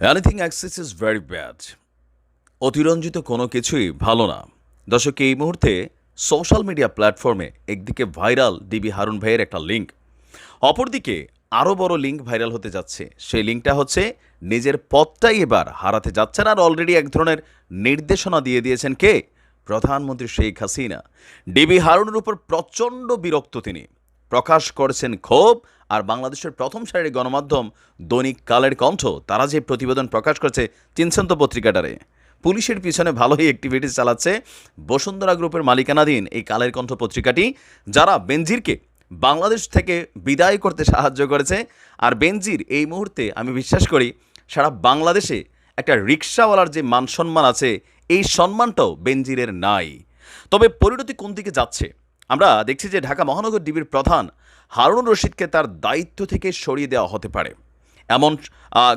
Anything excess is very bad অতিরঞ্জিত কোনো কিছুই ভালো না। দর্শক, এই মুহূর্তে সোশ্যাল মিডিয়া প্ল্যাটফর্মে একদিকে ভাইরাল ডিবি হারুন ভাইয়ের একটা লিঙ্ক অপরদিকে আরও বড় লিঙ্ক ভাইরাল হতে যাচ্ছে। সেই লিঙ্কটা হচ্ছে, নিজের পথটাই এবার হারাতে যাচ্ছেন আর অলরেডি এক ধরনের নির্দেশনা দিয়ে দিয়েছেন কে? প্রধানমন্ত্রী শেখ হাসিনা। ডিবি হারুনের উপর প্রচণ্ড বিরক্ত তিনি। প্রকাশ করেছেন ক্ষোভ আর বাংলাদেশের প্রথম সারির গণমাধ্যম দৈনিক কালের কণ্ঠ, তারা যে প্রতিবেদন প্রকাশ করেছে চিনছেন তো পত্রিকাটারে। পুলিশের পিছনে ভালোই অ্যাক্টিভিটিস চালাচ্ছে বসুন্ধরা গ্রুপের মালিকানাধীন এই কালের কণ্ঠ পত্রিকাটি, যারা বেনজিরকে বাংলাদেশ থেকে বিদায় করতে সাহায্য করেছে। আর বেনজির এই মুহূর্তে আমি বিশ্বাস করি, সারা বাংলাদেশে একটা রিক্সাওয়ালার যে মান সম্মান আছে, এই সম্মানটাও বেনজিরের নাই। তবে পরিণতি কোন দিকে যাচ্ছে? আমরা দেখছি যে ঢাকা মহানগর ডিবির প্রধান হারুন রশিদকে তার দায়িত্ব থেকে সরিয়ে দেওয়া হতে পারে। এমন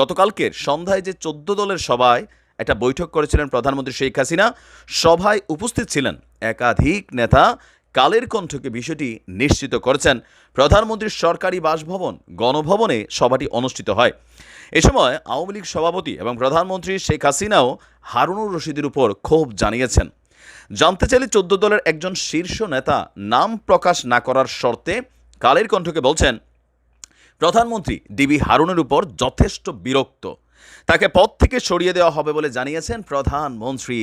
গতকালকের সন্ধ্যায় যে চোদ্দ দলের সভায় একটা বৈঠক করেছিলেন প্রধানমন্ত্রী শেখ হাসিনা, সভায় উপস্থিত ছিলেন একাধিক নেতা। কালের কণ্ঠকে বিষয়টি নিশ্চিত করেছেন প্রধানমন্ত্রীর সরকারি বাসভবন, গণভবনে সভাটি অনুষ্ঠিত হয়। এ সময় আওয়ামী লীগ সভাপতি এবং প্রধানমন্ত্রী শেখ হাসিনাও হারুনুর রশিদের উপর ক্ষোভ জানিয়েছেন। জানতে চাইলে চোদ্দ দলের একজন শীর্ষ নেতা নাম প্রকাশ না করার শর্তে কালের কণ্ঠকে বলছেন, প্রধানমন্ত্রী ডিবি হারুনের উপর যথেষ্ট বিরক্ত। তাকে পদ থেকে সরিয়ে দেওয়া হবে বলে জানিয়েছেন প্রধানমন্ত্রী।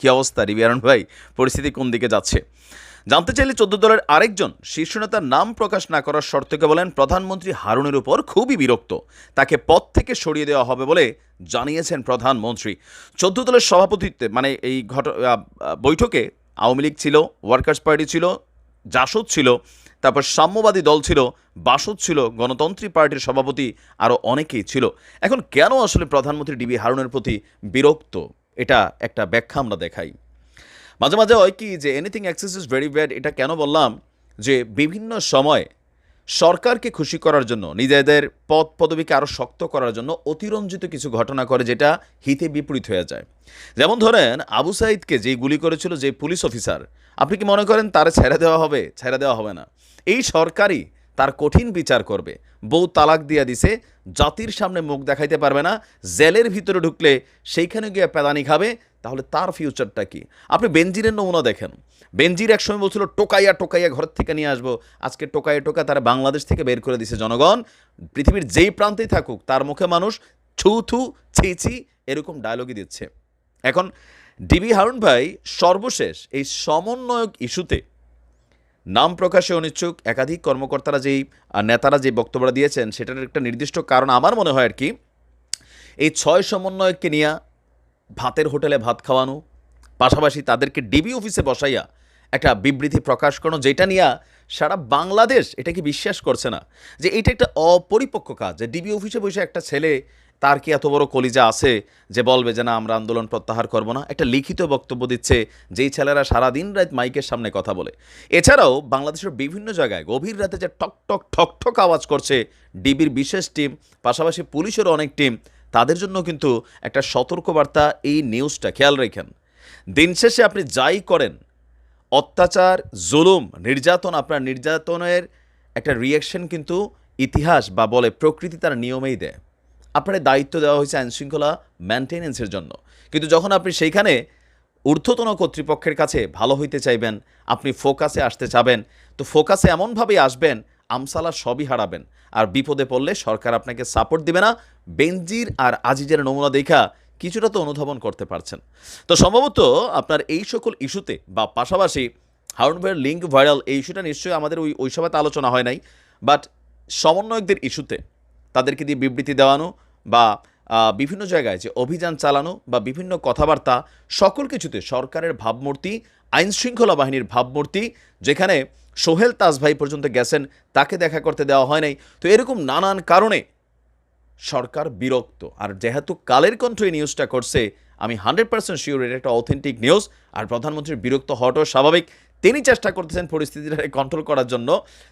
কি অবস্থা ডিবি হারুন ভাই? পরিস্থিতি কোন দিকে যাচ্ছে? জানতে চাইলে চোদ্দ দলের আরেকজন শীর্ষ নেতার নাম প্রকাশ না করার শর্তকে বলেন, প্রধানমন্ত্রী হারুনের উপর খুবই বিরক্ত। তাকে পদ থেকে সরিয়ে দেওয়া হবে বলে জানিয়েছেন প্রধানমন্ত্রী। চোদ্দ দলের সভাপতিত্বে মানে এই ঘট বৈঠকে আওয়ামী লীগ ছিল, ওয়ার্কার্স পার্টি ছিল, জাসদ ছিল তারপর সাম্যবাদী দল ছিল, বাসদ ছিল, গণতন্ত্রী পার্টির সভাপতি আরও অনেকেই ছিল। এখন কেন আসলে প্রধানমন্ত্রী ডিবি হারুনের প্রতি বিরক্ত? এটা একটা ব্যাখ্যা আমরা দেখাই। মাঝে মাঝে হয় কি যে anything excess is very bad এটা কেন বললাম? যে বিভিন্ন সময় সরকারকে খুশি করার জন্য, নিজেদের পদ পদবিকে আরও শক্ত করার জন্য অতিরঞ্জিত কিছু ঘটনা করে যেটা হিতে বিপরীত হয়ে যায়। যেমন ধরেন, আবু সাইদকে যেই গুলি করেছিল যে পুলিশ অফিসার, আপনি কি মনে করেন তারা ছেড়ে দেওয়া হবে? ছেড়ে দেওয়া হবে না। এই সরকারই তার কঠিন বিচার করবে। বউ তালাক দিয়া দিছে, জাতির সামনে মুখ দেখাইতে পারবে না, জেলের ভিতরে ঢুকলে সেইখানে গিয়ে পেদানি খাবে, তাহলে তার ফিউচারটা কি? আপনি বেনজিরের নমুনা দেখেন। বেনজির একসময় বলছিল, টোকাইয়া টোকাইয়া ঘর থেকে নিয়ে আসব। আজকে টোকাইয়া টোকা তারা বাংলাদেশ থেকে বের করে দিছে জনগণ। পৃথিবীর যেই প্রান্তেই থাকুক, তার মুখে মানুষ ছু, থু, ছি ছি এরকম ডায়লগই দিচ্ছে। এখন ডিবি হারুন ভাই সর্বশেষ এই সমন্বয়ক ইস্যুতে নাম প্রকাশে অনিচ্ছুক। একাধিক কর্মকর্তারা যেই নেতারা যে বক্তব্যটা দিয়েছেন, সেটার একটা নির্দিষ্ট কারণ আমার মনে হয় আর কি, এই ছয় সমন্বয়ককে নিয়ে ভাতের হোটেলে ভাত খাওয়ানো, পাশাপাশি তাদেরকে ডিবি অফিসে বসাইয়া একটা বিবৃতি প্রকাশ করানো, যেটা নিয়ে সারা বাংলাদেশ এটা কি বিশ্বাস করছে না। যে এটা একটা অপরিপক্ক কাজ। যে ডিবি অফিসে বসে একটা ছেলে তার কি এত বড় কলিজা আছে যে বলবে যে না, আমরা আন্দোলন প্রত্যাহার করব না? একটা লিখিত বক্তব্য দিচ্ছে, যেই ছেলেরা সারাদিন রাত মাইকের সামনে কথা বলে। এছাড়াও বাংলাদেশের বিভিন্ন জায়গায় গভীর রাতে যে টক টক ঠক ঠক আওয়াজ করছে ডিবির বিশেষ টিম, পাশাপাশি পুলিশেরও অনেক টিম, তাদের জন্য কিন্তু একটা সতর্কবার্তা এই নিউজটা। খেয়াল রেখেন, দিন শেষে আপনি যাই করেন, অত্যাচার, জুলুম, নির্যাতন, আপনার নির্যাতনের একটা রিয়াকশন কিন্তু ইতিহাস বা বলে প্রকৃতি তার নিয়মেই দেয়। আপনার দায়িত্ব দেওয়া হয়েছে আইনশৃঙ্খলা মেনটেনেন্সের জন্য। কিন্তু যখন আপনি সেইখানে ঊর্ধ্বতন কর্তৃপক্ষের কাছে ভালো হইতে চাইবেন, আপনি ফোকাসে আসতে চাবেন, তো ফোকাসে এমনভাবেই আসবেন, আমসালা সবই হারাবেন। আর বিপদে পড়লে সরকার আপনাকে সাপোর্ট দিবে না, বেনজির আর আজিজের নমুনা দেখা কিছুটা তো অনুধাবন করতে পারছেন। তো সম্ভবত আপনার এই সকল ইস্যুতে বা পাশাপাশি হারুন ভাইয়ের লিঙ্ক ভাইরাল এই ইস্যুটা নিশ্চয়ই আমাদের ওই ওই সভাতে আলোচনা হয় নাই, বাট সমন্বয়কদের ইস্যুতে তাদেরকে দিয়ে বিবৃতি দেওয়ানো বা বিভিন্ন জায়গায় যে অভিযান চালানো বা বিভিন্ন কথাবার্তা সকল কিছুতে সরকারের ভাবমূর্তি, আইন শৃঙ্খলা বাহিনীর ভাবমূর্তি, যেখানে সোহেল তাজ ভাই পর্যন্ত গেছেন তাকে দেখা করতে দেওয়া হয় নাই। তো এরকম নানান কারণে সরকার বিরক্ত। আর যেহেতু কালের কণ্ঠ এই নিউজটা করছে, আমি হান্ড্রেড পার্সেন্ট শিওর এটা একটা অথেন্টিক নিউজ আর প্রধানমন্ত্রীর বিরক্ত হওয়াটাও স্বাভাবিক। তিনি চেষ্টা করতেছেন পরিস্থিতিটাকে কন্ট্রোল করার জন্য।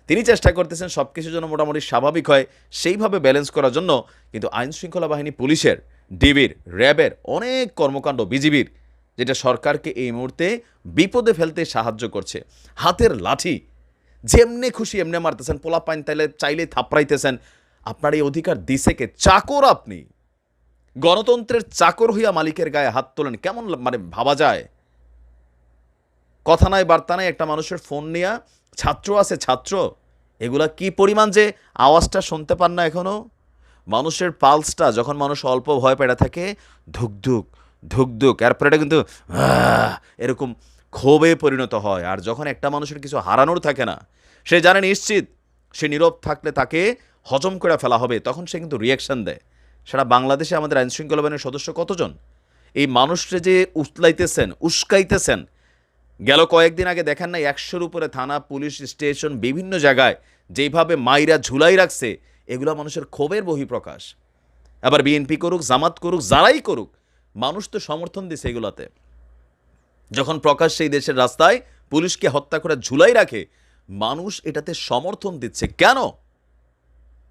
তিনি চেষ্টা করতেছেন সব কিছুর জন্য মোটামুটি স্বাভাবিক হয়, সেইভাবে ব্যালেন্স করার জন্য। কিন্তু আইন শৃঙ্খলা বাহিনী, পুলিশের, ডিবির, র্যাবের অনেক কর্মকাণ্ড বিজিবির, যেটা সরকারকে এই মুহূর্তে বিপদে ফেলতে সাহায্য করছে। হাতের লাঠি, যেমনে খুশি এমনি মারতেছেন, পোলা পাইন তাইলে চাইলে থাপড়াইতেছেন। আপনার এই অধিকার দিছে কে? চাকর আপনি। গণতন্ত্রের চাকর হইয়া মালিকের গায়ে হাত তোলেন, কেমন মানে ভাবা যায়? কথা নাই বার্তা নাই একটা মানুষের ফোন নিয়ে, ছাত্র আছে, ছাত্র, এগুলা কি পরিমাণ যে আওয়াজটা শুনতে পান না এখনও মানুষের পালসটা যখন মানুষ অল্প ভয় পেড়ে থাকে ধুকধুক ধুকধুক এরপরে কিন্তু এরকম ক্ষোভে পরিণত হয়। আর যখন একটা মানুষের কিছু হারানোর থাকে না, সে জানে নিশ্চিত, সে নীরব থাকলে তাকে হজম করে ফেলা হবে, তখন সে কিন্তু রিয়াকশন দেয়। সেটা বাংলাদেশে আমাদের আইনশৃঙ্খলা বাহিনীর সদস্য কতজন? এই মানুষটা যে উতলাইতেছেন, উস্কাইতেছেন গেল কয়েকদিন আগে দেখেন না একশোর উপরে থানা, পুলিশ স্টেশন, বিভিন্ন জায়গায় যেইভাবে মাইরা ঝুলাই রাখছে, এগুলো মানুষের ক্ষোভের বহিঃপ্রকাশ। আবার বিএনপি করুক, জামাত করুক, যারাই করুক, মানুষ তো সমর্থন দিছে এগুলাতে। যখন প্রকাশ সেই দেশের রাস্তায় পুলিশকে হত্যা করে ঝুলাই রাখে, মানুষ এটাতে সমর্থন দিচ্ছে। কেন?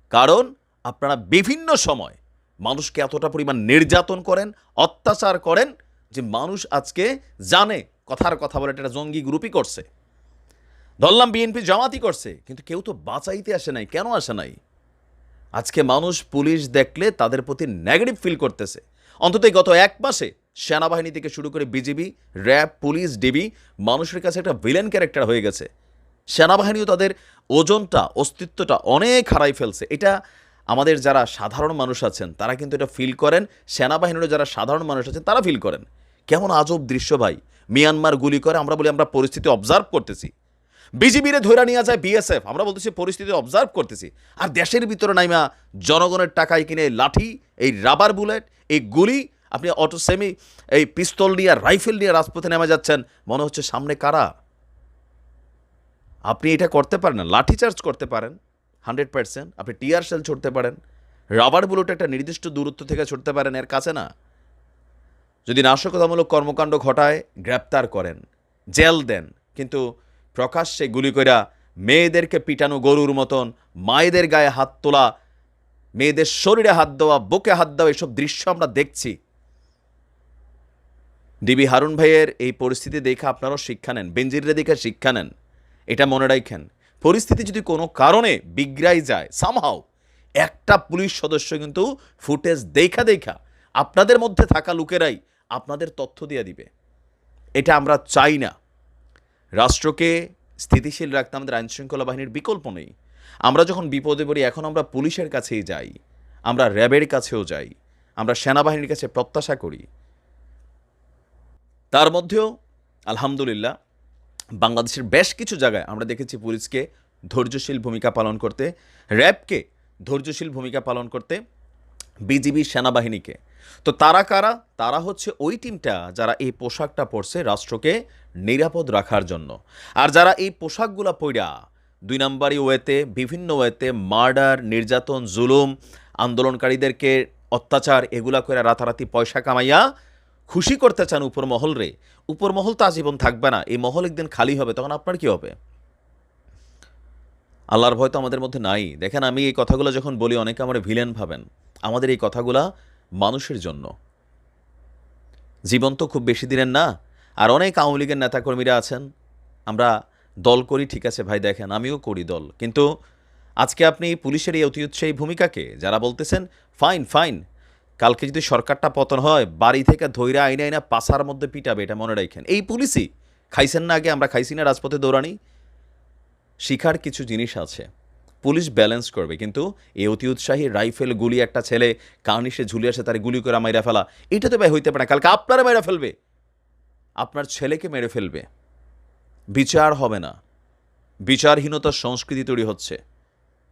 কারণ আপনারা বিভিন্ন সময় মানুষকে এতটা পরিমাণ নির্যাতন করেন, অত্যাচার করেন, যে মানুষ আজকে জানে কথার কথা বলে, এটা জঙ্গি গ্রুপই করছে। ধরলাম বিএনপি জামাতি করছে, কিন্তু কেউ তো বাঁচাইতে আসে নাই, কেন আসে নাই? আজকে মানুষ পুলিশ দেখলে তাদের প্রতি নেগেটিভ ফিল করতেছে। অন্তত গত এক মাসে সেনাবাহিনী থেকে শুরু করে বিজিবি, র্যাব, পুলিশ, ডিবি, মানুষের কাছে একটা ভিলেন ক্যারেক্টার হয়ে গেছে। সেনাবাহিনীও তাদের ওজনটা, অস্তিত্বটা অনেক হারাই ফেলছে। এটা আমাদের যারা সাধারণ মানুষ আছেন, তারা কিন্তু এটা ফিল করেন। সেনাবাহিনীরও যারা সাধারণ মানুষ আছেন, তারা ফিল করেন। কেমন আজব দৃশ্য ভাই। মিয়ানমার গুলি করে আমরা বলি আমরা পরিস্থিতি অবজার্ভ করতেছি। বিজিবিরে ধৈরা নিয়ে যায় বিএসএফ, আমরা বলতেছি পরিস্থিতি অবজার্ভ করতেছি। আর দেশের ভিতরে নাইমা, জনগণের টাকায় কিনে লাঠি, এই রাবার বুলেট এই গুলি, আপনি অটো সেমি এই পিস্তল নিয়ে রাইফেল নিয়ে রাজপথে নেমে যাচ্ছেন, মনে হচ্ছে সামনে কারা? আপনি এটা করতে পারেন লাঠি চার্জ করতে পারেন হান্ড্রেড পার্সেন্ট আপনি টিয়ার সেল ছুটতে পারেন রাবার বুলেট একটা নির্দিষ্ট দূরত্ব থেকে ছুটতে পারেন, এর কাছে না। যদি নাশকতামূলক কর্মকাণ্ড ঘটায়, গ্রেপ্তার করেন, জেল দেন, কিন্তু প্রকাশ্যে গুলি কইরা মেয়েদেরকে পিটানো গরুর মতন মায়েদের গায়ে হাত তোলা, মেয়েদের শরীরে হাত দেওয়া, বুকে হাত দেওয়া এসব দৃশ্য আমরা দেখছি। ডিবি হারুন ভাইয়ের এই পরিস্থিতি দেখে আপনারাও শিক্ষা নেন বেঞ্জিরে দেখে শিক্ষা নেন, এটা মনে রাখেন। পরিস্থিতি যদি কোনো কারণে বিগড়াই যায় সামহাও একটা পুলিশ সদস্য কিন্তু ফুটেজ দেখা দেখা আপনাদের মধ্যে থাকা লোকেরাই আপনাদের তথ্য দিয়ে দিবে। এটা আমরা চাই না। রাষ্ট্রকে স্থিতিশীল রাখতে আমাদের আইনশৃঙ্খলা বাহিনীর বিকল্প নেই। আমরা যখন বিপদে পড়ি, এখন আমরা পুলিশের কাছেই যাই। আমরা র্যাবের কাছেও যাই। আমরা সেনাবাহিনীর কাছে প্রত্যাশা করি। তার মধ্যেও, আলহামদুলিল্লাহ, বাংলাদেশের বেশ কিছু জায়গায় আমরা দেখেছি পুলিশকে ধৈর্যশীল ভূমিকা পালন করতে, র্যাবকে ধৈর্যশীল ভূমিকা পালন করতে বিজিবি সেনাবাহিনীকে। তো তারা কারা? তারা হচ্ছে ওই টিমটা যারা এই পোশাকটা পরছে রাষ্ট্রকে নিরাপদ রাখার জন্য। আর যারা এই পোশাকগুলা পইরা দুই নম্বরই ওয়েতে, বিভিন্ন ওয়েতে মার্ডার, নির্যাতন, জুলুম, আন্দোলনকারীদেরকে অত্যাচার এগুলা করে রাতারাতি পয়সা কামাইয়া খুশি করতে চান উপর মহল রে। উপর মহল তো আজীবন থাকবে না। এই মহল একদিন খালি হবে, তখন আপনার কি হবে? আল্লাহর ভয় তো আমাদের মধ্যে নাই। দেখেন আমি এই কথাগুলো যখন বলি, অনেকে আমার ভিলেন ভাবেন। আমাদের এই কথাগুলা মানুষের জন্য। জীবন তো খুব বেশি দিনের না, আর অনেক আওয়ামী লীগের নেতাকর্মীরা আছেন। আমরা দল করি, ঠিক আছে, ভাই দেখেন, আমিও করি দল। কিন্তু আজকে আপনি পুলিশের এই অতি উৎসাহী ভূমিকাকে, যারা বলতেছেন, ফাইন ফাইন, কালকে যদি সরকারটা পতন হয়, বাড়ি থেকে ধৈর্য আইনা আইনা পাশার মধ্যে পিটাবে, এটা মনে রাখেন। এই পুলিশই, খাইছেন না আগে, আমরা খাইছি না রাজপথে দৌড়ানি। শিখার কিছু জিনিস আছে। পুলিশ ব্যালেন্স করবে। কিন্তু এই অতি উৎসাহী রাইফেল গুলি একটা ছেলে কার্নিশে ঝুলে আসে, তার গুলি করে মাইরা ফেলা। এটা তো ভাই হইতে পারে না। কালকে আপনারা মেরে ফেলবে। আপনার ছেলেকে মেরে ফেলবে। বিচার হবে না। বিচারহীনতার সংস্কৃতি তৈরি হচ্ছে।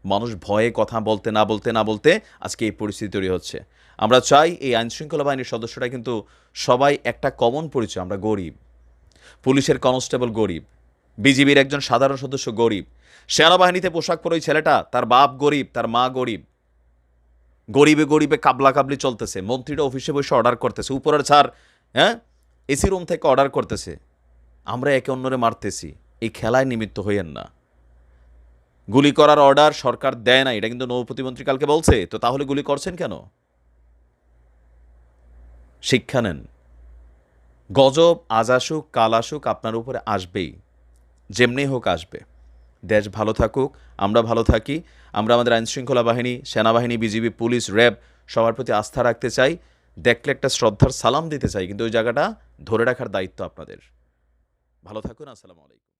মানুষ ভয়ে কথা বলতে, না বলতে না বলতে আজকে এই পরিস্থিতি তৈরি হচ্ছে। আমরা চাই এই আইনশৃঙ্খলা বাহিনীর সদস্যরা কিন্তু সবাই একটা কমন পরিচয়। আমরা গরিব। পুলিশের কনস্টেবল গরিব। বিজিবির একজন সাধারণ সদস্য গরিব। সেনাবাহিনীতে পোশাক পরে ওই ছেলেটা, তার বাপ গরিব, তার মা গরিব। গরিবে গরিবে কাবলা কাবলি চলতেছে। মন্ত্রীরা অফিসে বসে অর্ডার করতেছে। উপরের ছাড় হ্যাঁ? এসি রুম থেকে অর্ডার করতেছে। আমরা একে অন্যরে মারতেছি। এই খেলায় নিমিত্ত হইয়েন না। গুলি করার অর্ডার সরকার দেয় না। এটা কিন্তু নৌ প্রতিমন্ত্রী কালকে বলছে। তো তাহলে গুলি করছেন কেন? শিক্ষা নেন। গজব আজ আসুক, কাল আসুক, আপনার উপরে আসবেই। যেমনি হোক আসবে। দেশ ভালো থাকুক, আমরা ভালো থাকি। আমরা আমাদের আইনশৃঙ্খলা বাহিনী, সেনাবাহিনী, বিজিবি, পুলিশ, র্যাব সবার প্রতি আস্থা রাখতে চাই, দেখলে একটা শ্রদ্ধার সালাম দিতে চাই। কিন্তু ওই জায়গাটা ধরে রাখার দায়িত্ব আপনাদের। ভালো থাকুন, আসসালামু আলাইকুম।